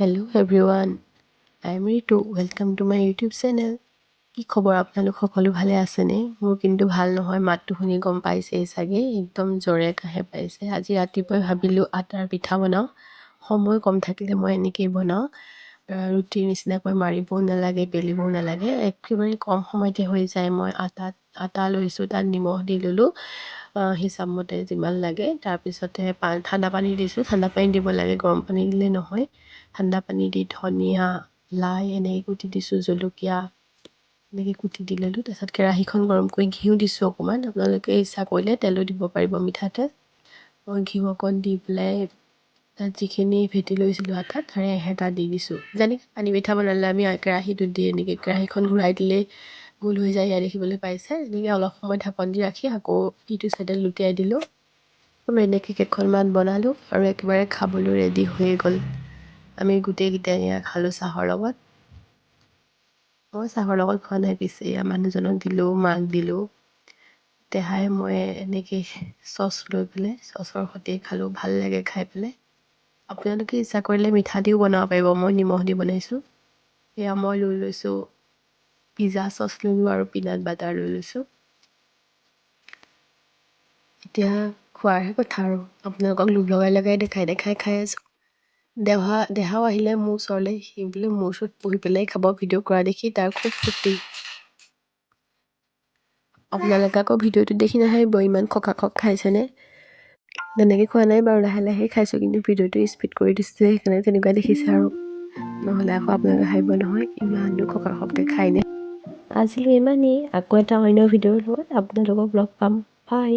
Hello' everyone I am Ritu welcome to my YouTube channel কি খবৰ আপোনালোক সকলো ভালে আছেনে? মোৰ কিন্তু ভাল নহয় মাতটো শুনি গম পাইছেই চাগে একদম জ্বৰে কাহে পাইছে। আজি ৰাতিপুৱাই ভাবিলোঁ আটাৰ পিঠা বনাওঁ। সময় কম থাকিলে মই এনেকৈয়ে বনাওঁ। ৰুটিৰ নিচিনাকৈ মাৰিবও নালাগে বেলিবও নালাগে। একেবাৰে কম সময়তে হৈ যায়। মই আটাত আটা লৈছোঁ তাত নিমখ দি ল'লোঁ। হিচাপমতে যিমান লাগে। তাৰপিছতে পা ঠাণ্ডা পানী দিছোঁ। ঠাণ্ডা পানী দিব লাগে গৰম পানী দিলে নহয়। ঠাণ্ডা পানী দি ধনিয়া লাই এনেকৈ কুটি দিছোঁ জলকীয়া এনেকৈ কুটি দি ল'লোঁ। তাৰপিছত কেৰাহীখন গৰম কৰি ঘিউ দিছোঁ অকণমান। আপোনালোকে ইচ্ছা কৰিলে তেলো দিব পাৰিব মিঠাতেল। মই ঘিউ অকণ দি পেলাই তাত যিখিনি ফেটি লৈছিলোঁ আটা তাৰে এহেটা দি দিছোঁ। যেনেকৈ পানী পিঠা বনালে আমি কেৰাহীটোত দি এনেকৈ কেৰাহীখন ঘূৰাই দিলেই গোল হৈ যায় ইয়াত দেখিবলৈ পাইছে। এনেকৈ অলপ সময় ঢাকন দি ৰাখি আকৌ ইটো চাইডে লুটিয়াই দিলোঁ। মই এনেকৈ কেইখনমান বনালোঁ আৰু একেবাৰে খাবলৈ ৰেডি হৈয়ে গ'ল। আমি গোটেইকেইটাই এয়া খালোঁ চাহৰ লগত। মই চাহৰ লগত খোৱা নাই পিছে এয়া মানুহজনক দিলোঁ মাক দিলোঁ। দেহাই মই এনেকৈ চচ লৈ পেলাই চচৰ সৈতে খালোঁ ভাল লাগে খাই পেলাই। আপোনালোকে ইচ্ছা কৰিলে মিঠা দিও বনাব পাৰিব মই নিমখ দি বনাইছোঁ। এয়া মই লৈ লৈছোঁ পিজ্জা চচ ল'লোঁ আৰু পিনাট বাটাৰ লৈ লৈছোঁ এতিয়া খোৱাৰহে কথা আৰু আপোনালোকক লোভ লগাই লগাই দেখাই দেখাই খাই আছোঁ দেহা দেহাও আহিলে মোৰ ওচৰলৈ সি বোলে মোৰ ওচৰত বহি পেলাই খাব ভিডিঅ' কৰা দেখি তাৰ খুব ফূৰ্তি আপোনালোকে আকৌ ভিডিঅ'টো দেখি নাহিব ইমান খকা খক খাইছেনে তেনেকৈ খোৱা নাই বাৰু লাহে লাহে খাইছোঁ কিন্তু ভিডিঅ'টো স্পীড কৰি দিছোঁ সেইকাৰণে তেনেকুৱা দেখিছে আৰু নহ'লে আকৌ আপোনালোকে ভাবিব নহয় ইমাননো খকা খককৈ খায়নে আজিলৈ ইমানেই। আকৌ এটা অন্য ভিডিঅ'ৰ লগত আপোনালোকক লগ পাম। বাই